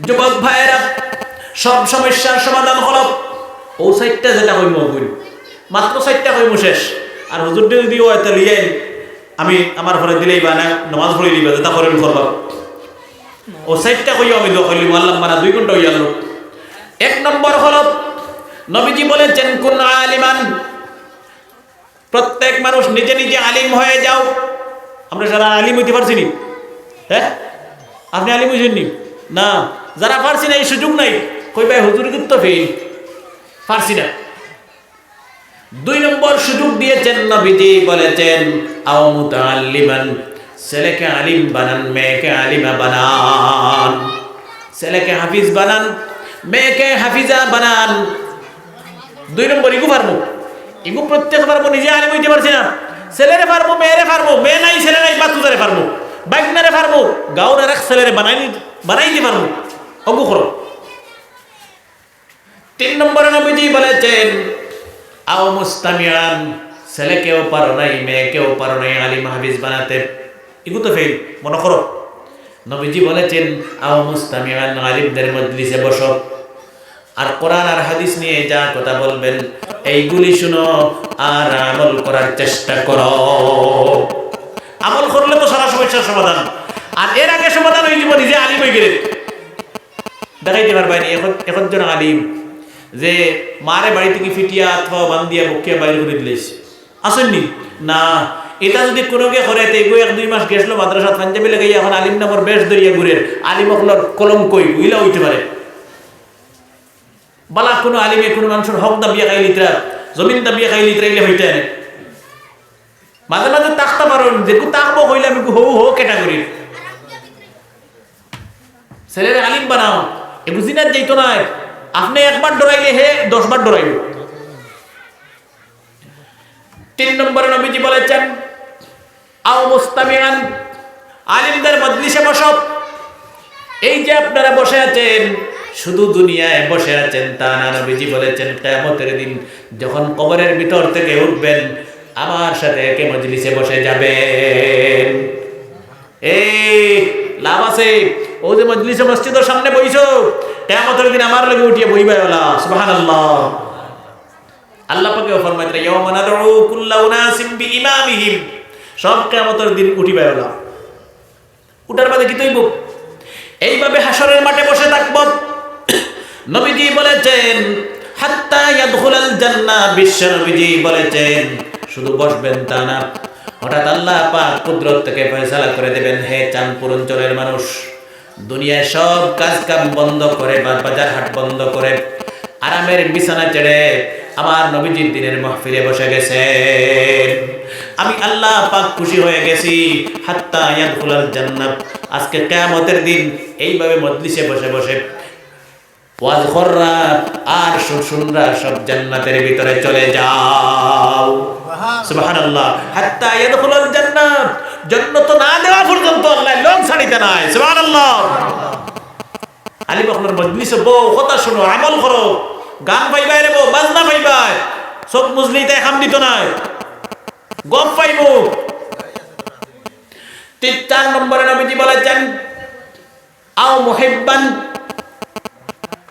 যুবক ভাইয়েরা, সব সমস্যার সমাধান হল ও সাইডটা যেটা হইম কইল মাত্র সাইডটা হইম শেষ। আর হুজুর যদি ও এটা লিয়াই আমি আমার ঘরে দিলেই বা না, নামাজ পড়ে দিবা যেটা করেন করবা ও সাইডটা কইও, আমি দোয়া করলি আল্লাহ মারা দুই ঘণ্টা হইয়া গেল। এক নম্বর হলো, নবীজি বলেছেন কোন আলিমান, প্রত্যেক মানুষ নিজে নিজে আলিম হয়ে যাও। আমরা যারা আলিম হইতে পারছি নি। হ্যাঁ? আপনি আলিম হয়েছেন নি? না। যারা পারছি না এই সুযোগ নাই, কই ভাই, হুজুর কিন্তু ফেল পারছি না। দুই নম্বর সুযোগ দিয়েছেন নবীজি, বলেছেন, আও মুতাআল্লিমান, ছেলেকে আলিম বানান, মেয়েকে আলিমা বানান। ছেলেকে হাফিজ বানান, মেয়েকে হাফিজা বানান। দুই নম্বর, ইগু পারব ইগু প্রত্যেক পারব নিজে আলিম হইতে পারছি না। ছেলেরে পারব মেয়েরে পারব মেয়ে নাই, ছেলে নাই বাচ্চারে পারব বাইকনারে পারব গাউরের এক ছেলেরে বানাই বানাইতে পারব অগু করো। তিন নম্বরে নবীজি বলেছেন, আও মুস্তামিয়ান ছেলেকেও পারো নাই মেয়েকেও পারো নাই, আলিম হাফিজ বানাতে। এগু তো ফেল মনে করো। নবীজি বলেছেন, আও মুস্তামিয়ান আলিমদের মজলিসে বসো। আর কোরআন আর হাদিস নিয়ে যা কথা বলবেন, এইগুলি শুনো আর আমল করার চেষ্টা করো। আমল করলে তো সারা সমস্যার সমাধান। আর এর আগে সমাধান হয়ে যাব নিজে আলিম হয়ে গেলে। দেখাইতে পারবেন এখন এখন জন আলিম। যে মারে বাড়ি থেকে ফিটিয়া অথবা বান্দিয়া বকিয়া বাইরে করে দিলেছে আসেননি? না। এটা যদি কোনো কে করে তে এগো এক দুই মাস গেছিল মাদ্রাসা পাঞ্জাবি লেগে এখন আলিম নামর বেশ দরিয়া ঘুরে আলিম অকলর কলম কই? উইলা হইতে পারে। বালা, কোনো আলিমে কোনো মানুষের হক দাবিয়া খাই লিতরা, জমিন দাবিয়া খাই লিতরা, এগুলো হইতে আনে মাঝে মাঝে তাকতে পারো যে তাকবো হইলে আমি হৌ হৌ ক্যাটাগরি ছেলের আলিম বানাও। এ বুঝি যেত না আপনি একবার ডরাইলে হে, দশবার ডরাইব। তিন নম্বরে নবীজি বলেছেন, আও মুস্তামিয়ান আলিমদের মজলিসে বসব এই যে আপনারা বসে আছেন, শুধু দুনিয়ায় বসে আছেন তা না, নবীজি বলেছেন কেমতের দিন যখন কবরের ভিতর থেকে উঠবেন, আমার সাথে একে মজলিসে বসে যাবেন। এই, লাভ আছে। ও যে মজলিসে মসজিদের সামনে বইছো কেমতের দিন আমার লগে উঠিয়ে বইবে ওলা, সুবহানাল্লাহ। আল্লাহ পাকে ফরমাইতে ইয়াওমা নাদউ কুল্লা উনাসিম বিইমামিহিম। সব কিয়ামতের দিন উঠিবে ওলা। উঠার বাদে কি তৈব? এইভাবে হাসরের মাঠে বসে থাকব। নবীজি বলেছেন, হাত্তা ইয়াদখুলাল জান্নাহ বিশ্ব নবীজি বলেছেন, শুধু বসবেন তা না। হঠাৎ আল্লাহ পাক কুদরত থেকে ফয়সালা করে দেবেন, হে চাঁদপুর অঞ্চলের মানুষ। দুনিয়ায় সব কাজ কাম বন্ধ করে বাজার হাট বন্ধ করে আরামের বিছানা ছেড়ে আমার নবীজির দিনের মাহফিলে বসে গেছে। আমি আল্লাহ পাক খুশি হয়ে গেছি। হাত্তা ইয়াদখুলাল জান্নাত। আজকে কিয়ামতের দিন এইভাবে মজলিসে বসে বসে ওয়াজ কররা আর শুনরা সব জান্নাতের ভিতরে চলে যাও। সুবহানাল্লাহ। হাত্তা ইয়াদখুলাল জান্নাত না দেওয়া পর্যন্ত আল্লাহ লোক ছাড়িতে নাই, সুবহানাল্লাহ। আলী বখলের মজলিসে বউ, কথা শুনো, আমল করো। গান পাইবাই রে বাজনা পাইবাই। সব খাম দিত নাই। গপ পাইব। তিন নম্বরে নবীজি বলেছেন, আও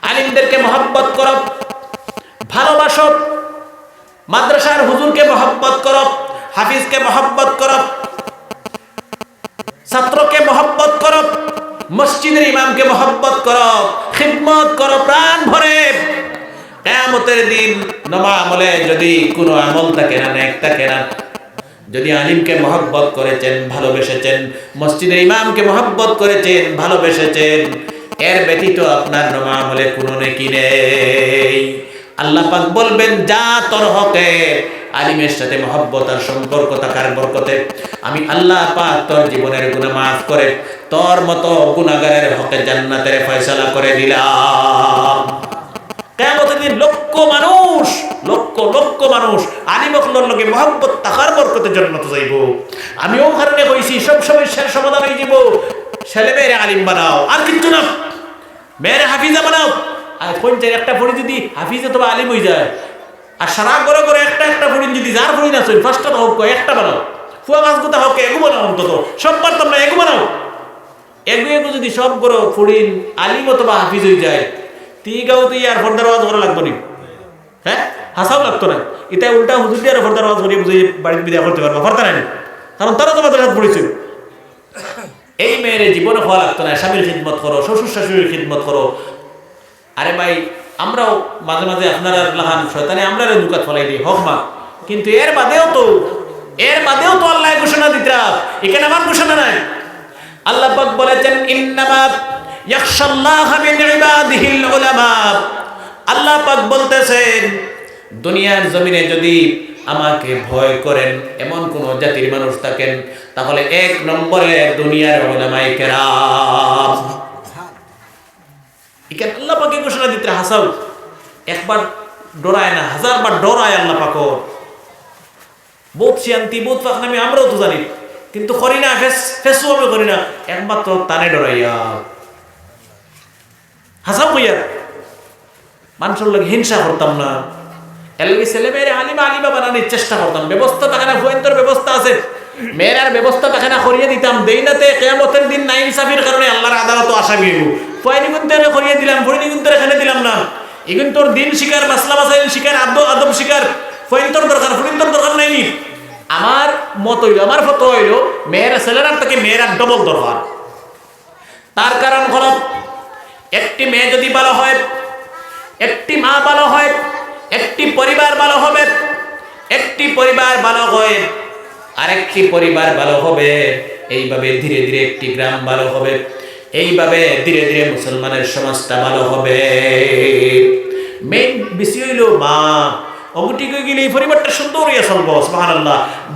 আলিমদেরকে মহব্বত করো। ভালোবাসো। মাদ্রাসার হুজুরকে মহব্বত করো। হাফিজকে মহব্বত করো। ছাত্রকে মহব্বত মসজিদের ইমামকে মহব্বত করো, খিদমত করো, প্রাণ ভরে। কেয়ামতের দিন নমা আমলে যদি কোনো আমল থাকে না, নেক থাকে না, যদি আলিমকে মহব্বত করেছেন, ভালোবেসেছেন, মসজিদের ইমামকে মহব্বত করেছেন, ভালোবেসেছেন, এর ব্যতীত আপনার নমা আমলে কোনো নেকি নেই। আল্লাহ পাক বলবেন, যা তোর হকে, আলিমের সাথে মহব্বত আর সম্পর্ক থাকার বরকতে, আমি আল্লাহ পাক তোর জীবনের গুণা মাফ করে তোর মতো গুণাগারের হকে জান্নাতের ফয়সালা করে দিলাম। কেমতের দিন মানুষ মানুষ তাহার আমিও কারণে সব সমস্যার সমাধান হয়ে যাব আলিম বানাও, আর না। হাফিজা বানাও। আর পঞ্চায়েত একটা যদি হাফিজে আলিম যায়, আর সারা করে করে একটা একটা যদি যার না একটা বানাও। বানাও এগু বানাও। এগু এগু যদি সব করো ফুড়িন, আলিম অথবা হাফিজ হয়ে যায় তি গাও তো ইয়ার ফর্দার আওয়াজ করা লাগতো নি। হ্যাঁ? হাসাও লাগতো না। এটা উল্টা হুজুর দিয়ে আর ফর্দার আওয়াজ করিয়ে বুঝে বাড়িতে বিদায় করতে পারবা। ফর্দা নাই। কারণ তারা তো মাদ্রাসাত পড়েছে। এই মেয়ের জীবনে হওয়া লাগতো না। স্বামীর খিদমত করো, শ্বশুর শাশুড়ির খিদমত করো। আরে ভাই, আমরাও মাঝে মাঝে আপনারা লাহান শয়তানে আমরা দুকাত ফলাই দিই। হক মা। কিন্তু এর বাদেও তো, এর বাদেও তো আল্লাহ ঘোষণা দিতা এখানে আমার ঘোষণা নাই। আল্লাহ পাক বলেছেন, ইন্নামা ইয়াখশাল্লাহা মিন ইবাদিহিল উলামা। আল্লাহ পাক বলতেছেন, দুনিয়ার জমিনে যদি আমাকে ভয় করেন, এমন কোন জাতির মানুষ থাকেন, তাহলে এক নম্বরে দুনিয়ার ওলামায়ে কেরাম। এখানে আল্লাহ পাকে ঘোষণা দিতে হাসাও। একবার ডরায় না, হাজারবার ডরায় আল্লাহ পাকর বোধ শান্তি, বোধ পাকনামি আমরাও তো জানি। কিন্তু করি না, ফেস, ফেসও আমি করি না। একমাত্র তানে ডরাইয়া। হাসাও কইয়া, মানুষের লোক হিংসা করতাম না। এলগি ছেলে মেয়েরে আলিমা আলিমা বানানোর চেষ্টা করতাম। ব্যবস্থা না ব্যবস্থা আছে। মেয়েরার ব্যবস্থা থাকে না করিয়ে দিতাম। দেই নাতে কেয়ামতের দিন নাই ইনসাফির কারণে আল্লাহর আদালত আসামি হইব। ফয়নি গুন্তরে করিয়ে দিলাম ফয়নি গুন্তরে এখানে দিলাম না। এগুন তোর দিন শিকার, মাসলা মাসাইল শিকার আদব আদব শিকার। ফয়ন তোর দরকার ফয়ন তোর দরকার আমার মত হইল, আমার ফটো হইল, মেয়েরা ছেলেরার তাকে মেয়েরা ডবল দরকার তার কারণ হল, একটি মেয়ে যদি ভালো হয়, একটি মা ভালো হয়, একটি পরিবার ভালো হবে, একটি পরিবার ভালো হয়, আরেকটি পরিবার ভালো হবে, এইভাবে ধীরে ধীরে একটি গ্রাম ভালো হবে, এইভাবে ধীরে ধীরে মুসলমানের সমাজটা ভালো হবে। মেইন বিষয় হইল মা। অগুটি কই গেলে এই পরিবারটা সুন্দর হইয়া চলবো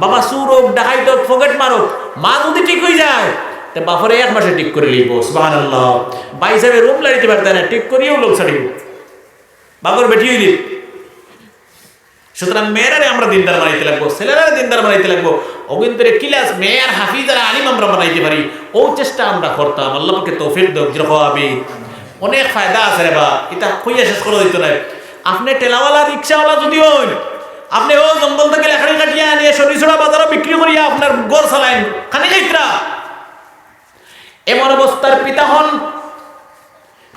বাবা সুর হোক, ডাকাই হোক, ফকেট মারুক, মা যদি যায়, তে বাপরে এক মাসে ঠিক করে লিখব সুবহানাল্লাহ। বাই সাহেব রুম লাইতে পারতে ঠিক করিয়েও লোক ছাড়িব। বাবর বেটি সুতরাং মেয়েরারে আমরা দিনদার বানাইতে লাগবো ছেলেরা দিনদার বানাইতে লাগবো। অগিন্তরে কিলাস মেয়ের হাফিজ আর আমরা বানাইতে পারি। ও চেষ্টা আমরা করতাম আল্লাহকে তৌফিক দেব যেরকম অনেক ফায়দা আছে রে বা, এটা কইয়া শেষ করে দিতে নাই আপনি টেলাওয়ালা রিক্সাওয়ালা যদি হন, আপনি ও জঙ্গল থেকে লেখাড়ি কাটিয়া নিয়ে সরিষড়া বাজারে বিক্রি করিয়া আপনার গড় চালাইন খানি খাইতরা এমন অবস্থার পিতা হন।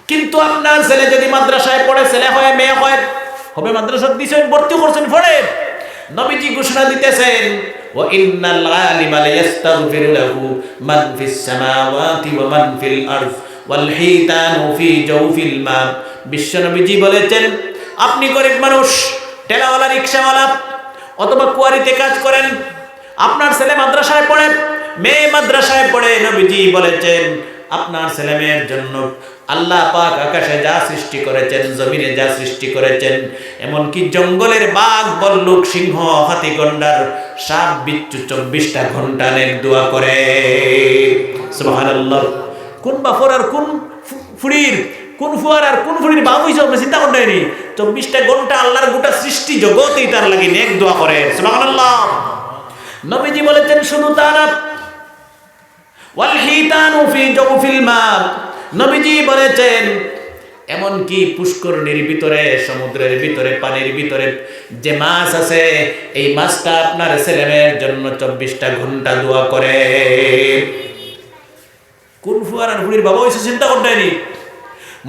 কিন্তু আপনার ছেলে যদি মাদ্রাসায় পড়ে, ছেলে হয়, মেয়ে হয়, হবে মাদ্রাসা দিছেন, ভর্তি করছেন, পড়ে। নবীজি ঘোষণা দিতেছেন, ও ইন্নাল আলিমা লিয়াস্তাগফির লাহু মান ফিস সামাওয়াতি ওয়া মান ফিল আরদ ওয়াল হিতানু ফি জাওফিল মা। বিশ্ব নবীজি বলেছেন আপনি গরিব মানুষ টেলাওয়ালা রিক্সাওয়ালা, অথবা কুয়ারিতে কাজ করেন, আপনার ছেলে মাদ্রাসায় পড়ে, মেয়ে মাদ্রাসায় পড়ে, নবীজি বলেছেন, আপনার ছেলে মেয়ের জন্য আল্লাহ পাক আকাশে যা সৃষ্টি করেছেন, জমিনে যা সৃষ্টি করেছেন, এমনকি জঙ্গলের বাঘ, বল্লুক, সিংহ, হাতি, গন্ডার, সাপ, বিচ্ছু চব্বিশটা ঘণ্টা নেক দোয়া করে। সুবহানাল্লাহ। কোন বাফর আর কোন ফুড়ির, কোন ফুয়ার আর কোন ফুড়ির বাবু হিসাবে চিন্তা করতেনি চব্বিশটা ঘণ্টা আল্লাহর গোটা সৃষ্টি জগতেই তার লাগি নেক দোয়া করে। সুবহানাল্লাহ। নবীজি বলেছেন, শুধু তা না, ওয়াল হিতানু ফি জাওফিল মা এমনকি পুষ্করণীর ভিতরে, সমুদ্রের ভিতরে, পানির ভিতরে যে মাছ আছে, এই মাছটা আপনার ছেলেমেয়ের জন্য চব্বিশটা ঘণ্টা দোয়া করে। কোন ফুয়ার বাবা হয়েছে চিন্তা করতেনি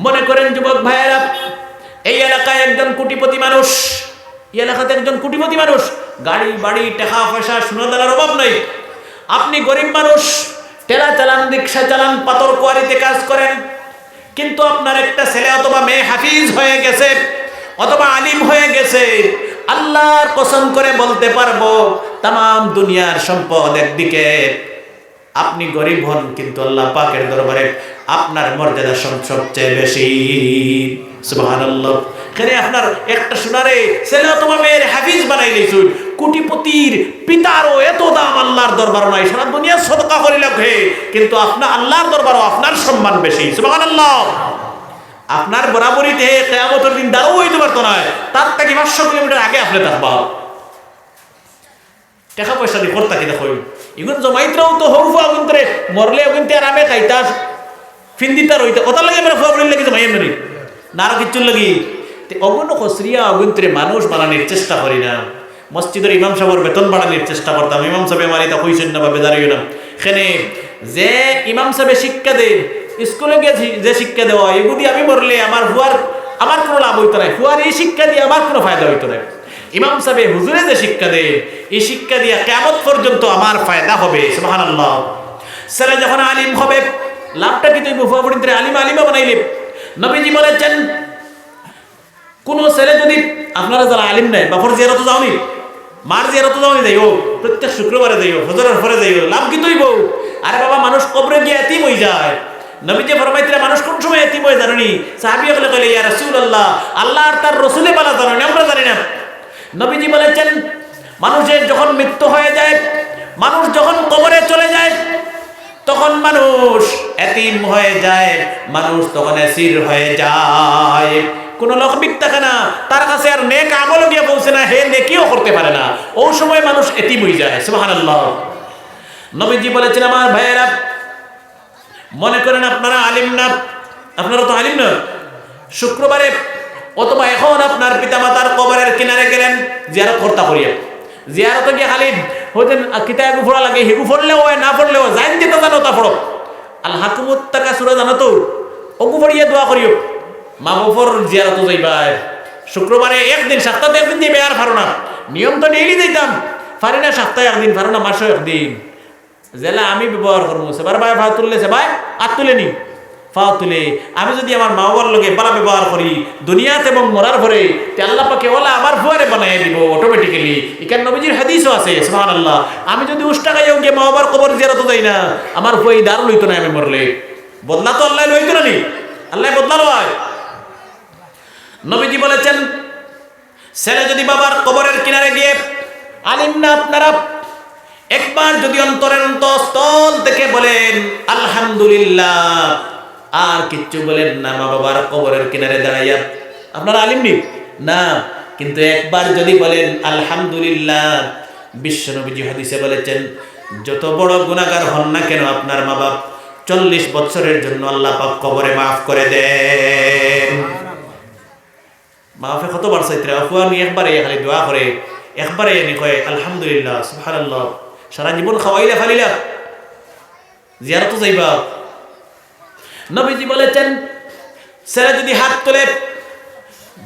মনে করেন, যুবক ভাইয়েরা এই এলাকায় একজন কোটিপতি মানুষ, এই এলাকাতে একজন কোটিপতি মানুষ, গাড়ি, বাড়ি, টাকা পয়সা, সোনাদানার অভাব নাই। আপনি গরিব মানুষ টেলা চালান, রিক্সা চালান, পাথর কোয়ারিতে কাজ করেন, কিন্তু আপনার একটা ছেলে অথবা মেয়ে হাফিজ হয়ে গেছে, অথবা আলিম হয়ে গেছে, আল্লাহর কসম করে বলতে পারব তাম দুনিয়ার সম্পদ একদিকে। আপনি গরিব হন, কিন্তু আল্লাহ পাকের দরবারে আপনার মর্যাদা সব- সবচেয়ে বেশি। সুবহানাল্লাহ। এখানে আপনার একটা সোনারে ছেলে অথবা মেয়ের হাফিজ বানাই দিয়েছুন। কোটিপতির পিতারও এত দাম আল্লাহর দরবার নাই। সারা দুনিয়া সদকা করিল হে কিন্তু আপনার আল্লাহর দরবারও আপনার সম্মান বেশি। সুবহানাল্লাহ। আপনার বরাবরিতে কেয়ামতের দিন দাঁড়াও হইতে পারতো না। তার থেকে পাঁচশো কিলোমিটার আগে আপনি থাকবা টাকা পয়সা দিয়ে করতা দেখো? ইগুন জমাইতরাও তো হৌ ফুয়া গুন্তরে মরলে গুনতে আরামে খাইতা ফিন্দিতা রইতে ওটার লাগে ফুয়া বলি লাগে জমাই এমনি না আর কিচ্ছুর লাগি। অগুন খসরিয়া অগুন্তরে মানুষ বানানোর চেষ্টা করি না। মসজিদের ইমাম সাহেবের বেতন বাড়ানোর চেষ্টা করতাম। ইমাম সাহেব আমার এটা হইছেন না বা বেদারিও না। এখানে যে ইমাম সাহেব শিক্ষা দেন, স্কুলে গেছি যে শিক্ষা দেওয়া এগুলি আমি মরলে আমার হুয়ার আমার কোনো লাভ হইতো না। হুয়ার এই শিক্ষা দিয়ে আমার কোনো ফায়দা হইতো না। ইমাম সাহেব হুজুরে যে শিক্ষা দেন, এই শিক্ষা দিয়ে কেমন পর্যন্ত আমার ফায়দা হবে। সুবাহান আল্লাহ ছেলে যখন আলিম হবে লাভটা কি তুই বুফা পড়িতে আলিম আলিমা বানাইলে? নবীজি বলেছেন, কোন ছেলে যদি আপনারা যারা আলিম নাই বাপর জিয়ারত যাওনি, মার জিয়ারত যাওনি যাইও, প্রত্যেক শুক্রবারে যাইও হজরের পরে যাইও, লাভ কি তুইব? আরে বাবা, মানুষ কবরে গিয়ে এতিম হয়ে যায়। নবীজি ফরমাইতিরা মানুষ কোন সময় এতিম হয়ে জানি সাহাবি হলে কইলে, ইয়া রাসূলুল্লাহ, আল্লাহ আর তার রসুলে বলা জানেন, আমরা জানি না। নবীজি বলেছেন, মানুষের যখন মৃত্যু হয়ে যায়, মানুষ যখন কবরে চলে যায় তখন মানুষ এতিম হয়ে যায়, মানুষ তখন এসির হয়ে যায়। কোন লোক থাকে না তার কাছে আর নেক আমল গিয়ে পৌঁছে না, হে নেকিও করতে পারে না। ওই সময় মানুষ এতিম হয়ে যায়, সুবহানাল্লাহ। নবীজি বলেছেন, আমার ভাইয়েরা, মনে করেন আপনারা আলিম না? আপনারা তো আলিম না। শুক্রবারে অথবা এখন আপনার পিতামাতার কবরের কিনারে গেলেন, জিয়ারত কর্তা করিয়া। জিয়ারত গিয়ে খালি হইতেন কিতা এগু ফোড়া লাগে, হেগু ফোড়লেও হয়, না ফোড়লেও জাইন যেতে জানো তা ফোড়ো আল হাকুমত টাকা সুরা জানো তো? অগু ফড়িয়ে দোয়া করিও মা বাপর জিয়ারত যাইবা শুক্রবারে একদিন সপ্তাহে একদিন দিবে আর পারো না। নিয়ম তো ডেইলি দিতাম পারি না, সপ্তাহে একদিন পারো না মাসে একদিন। জেলা আমি ব্যবহার করব সেবার ভাই ভাই তুললেছে ভাই আর তুলে নি। ফাও তুলে আমি যদি আমার মা বাবার লগে বালা ব্যবহার করি, দুনিয়াতে এবং মরার পরে, তে আল্লাহ পাকে ওলা আমার ফুয়ারে বানাই দিব অটোমেটিক্যালি এখানে নবীজির হাদিসও আছে সুবহান আল্লাহ আমি যদি উষ্টা খাইও গিয়ে মা বাবার কবর জিয়ারত যাই না, আমার ফুয়াই দারুণ লইতো না আমি মরলে। বদলা তো আল্লাহ লইতো না নি? আল্লাহ বদলা লয় নবীজি বলেছেন, ছেলে যদি বাবার কবরের কিনারে গিয়ে আলিম না আপনারা, একবার যদি অন্তরের অন্তঃস্থল থেকে বলেন, আলহামদুলিল্লাহ আর কিচ্ছু বলেন না মা বাবার কবরের কিনারে দাঁড়াইয়া। আপনারা আলিম নি? কিন্তু একবার যদি বলেন, আলহামদুলিল্লাহ বিশ্বনবীজি হাদিসে বলেছেন, যত বড় গুণাগার হন না কেন আপনার মা বাপ, চল্লিশ বছরের জন্য আল্লাহ পাক কবরে মাফ করে দেন। মাফে কতবার চাইতে আফুয়া নিয়ে একবারে খালি দোয়া করে, একবারে এনে কয়, আলহামদুলিল্লাহ, সুবহানাল্লাহ সারা জীবন খাওয়াইলে ফালিলা। জিয়ারত যাইবা। নবীজি বলেছেন, ছেলে যদি হাত তোলে,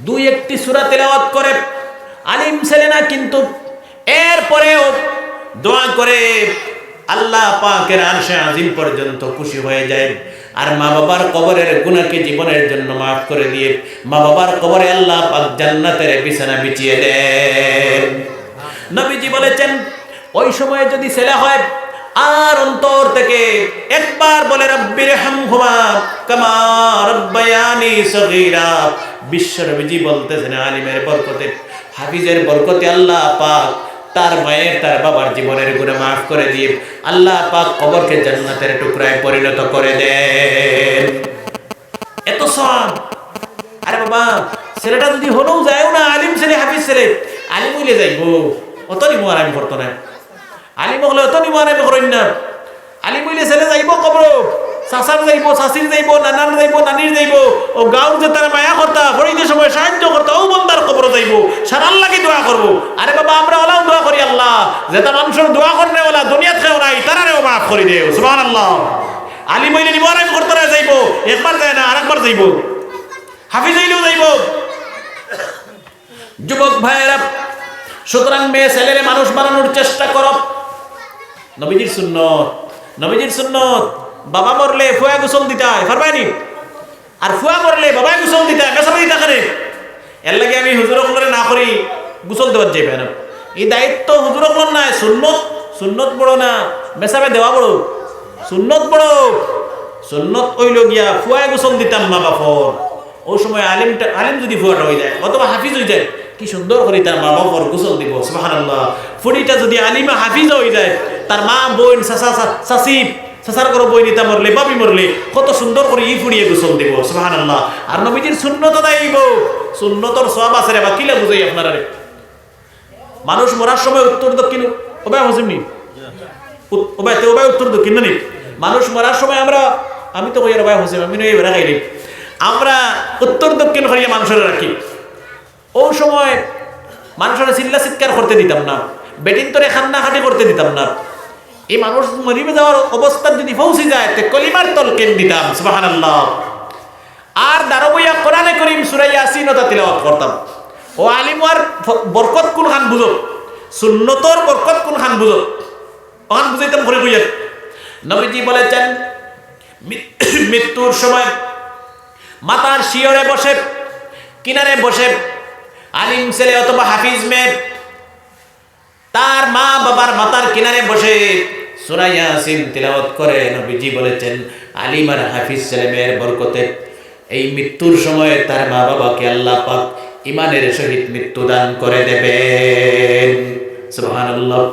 দুই একটি সূরা তেলাওয়াত করে, আলিম ছেলে না, কিন্তু এরপরেও দোয়া করে, আল্লাহ পাকের আরশে আজিম পর্যন্ত খুশি হয়ে যায়। আর মা বাবার কবরের গুণাকে জীবনের জন্য মাফ করে দিয়ে, মা বাবার কবরে আল্লাহ পাক জান্নাতের বিছানা বিছিয়ে দেন। নবীজি বলেছেন, ওই সময় যদি ছেলে হয় আর অন্তর থেকে একবার বলে, রব্বির হামহুমা কামা রব্বায়ানি সগীরা। বিশ্ব নবীজি বলতেছেন, আলিমের বরকতে, হাফিজের বরকতে আল্লাহ পাক তার মায়ের, তার বাবার জীবনের গুণে মাফ করে দিয়ে আল্লাহ পাক কবরকে জান্নাতের টুকরায় পরিণত করে দেন। এত সব আরে বাবা, ছেলেটা যদি হলেও যায়ও না, আলিম ছেলে, হাফিজ ছেলে, আলিম হইলে যাইবো। অত নিমো আর আমি করতো না। আলিম হলে অত আর আমি করেন আলিম হইলে ছেলে যাইব কবর চাচার যাইব চাচির যাইব নানার যাইব নানির যাইব ও গাঁও যে তারা মায়া করতা ফরিদের সময় সাহায্য করতা ও বন্দার কবর যাইব। সারার লাগে দোয়া করব আরে বাবা, আমরা ওলাও দোয়া করি আল্লাহ। যেটা মানুষের দোয়া করলে ওলা, দুনিয়াত খেয়েও নাই তারারেও মাফ করি দেও। সুবহান আল্লাহ আলিম হইলে নিব আর করতে যাইব একবার যায় না, আরেকবার যাইব। হাফিজ হইলেও যাইব। যুবক ভাইয়েরা, সুতরাং মেয়ে ছেলেরে মানুষ বানানোর চেষ্টা করো। নবীজির সুন্নত নবীজির সুন্নত। বাবা মরলে ফুয়া গোসল দিতে হয়, পারবানি? আর ফুয়া মরলে বাবা গোসল দিতে হয় দিতে করে? এর লাগে আমি হুজুর করে না করি, গোসল দেওয়ার যাইবে না এই দায়িত্ব হুজুর নাই সুন্নত সুন্নত বড় না মেসাবে দেওয়া বড়। সুন্নত বড়। সুন্নত ওইল গিয়া ফুয়ায় গোসল দিতাম মা বাপর। ওই সময় আলিমটা আলিম যদি ফুয়াটা হয়ে যায়, অথবা হাফিজ হয়ে যায়, কি সুন্দর করে তার মা বাপর গোসল দিব, সুবহানাল্লাহ। ফুড়িটা যদি আলিমা হাফিজ হয়ে যায় তার মা, বোন, চাচা চাচি চাচার করে বই নিতা মরলে বাবি মরলে কত সুন্দর করে ই ফুড়িয়ে গোসল দিব, সুবহানাল্লাহ। আর নবীজির সুন্নত দাইব সুন্নতর সব আছে রে বা কিলা বুঝাই আপনারা রে মানুষ মরার সময় উত্তর দক্ষিণ ওবাই হসিমনি ওবাই তো ওবাই উত্তর দক্ষিণ নি? মানুষ মরার সময় আমরা আমি তো কই ওবাই হসিম আমি নই এবার খাইলি আমরা উত্তর দক্ষিণ করিয়া মানুষের রাখি ও সময় মানুষের চিল্লা চিৎকার করতে দিতাম না। বেটিন তোরে খান্না খাটি করতে দিতাম না। এই মানুষ মরিবে যাওয়ার অবস্থা যদি পৌঁছে যায়, তে কলিমার তলকেন দিতাম? সুবহানাল্লাহ। আর দারবইয়া কোরআনে করিম সুরা ইয়াসিন ওটা তিলাওয়াত করতাম। ও আলিমার বরকত কোন খান বুঝো? সুন্নতর বরকত কোন খান বুঝো? ওখান বুঝাইতাম ঘুরে বুঝেন নবীজি বলেছেন মৃত্যুর সময় মাতার শিয়রে বসে, কিনারে বসে, আলিম ছেলে অথবা হাফিজ মেয়ে তার মা বাবার মাতার কিনারে বসে সুরাইয়া সিন তিলাওয়াত করে। নবীজি বলেছেন আলিম আর হাফিজ ছেলে মেয়ের বরকতে এই মৃত্যুর সময় তার মা বাবাকে আল্লাহ পাক ইমানের সহিত মৃত্যু দান করে দেবেন। সুবহানাল্লাহ।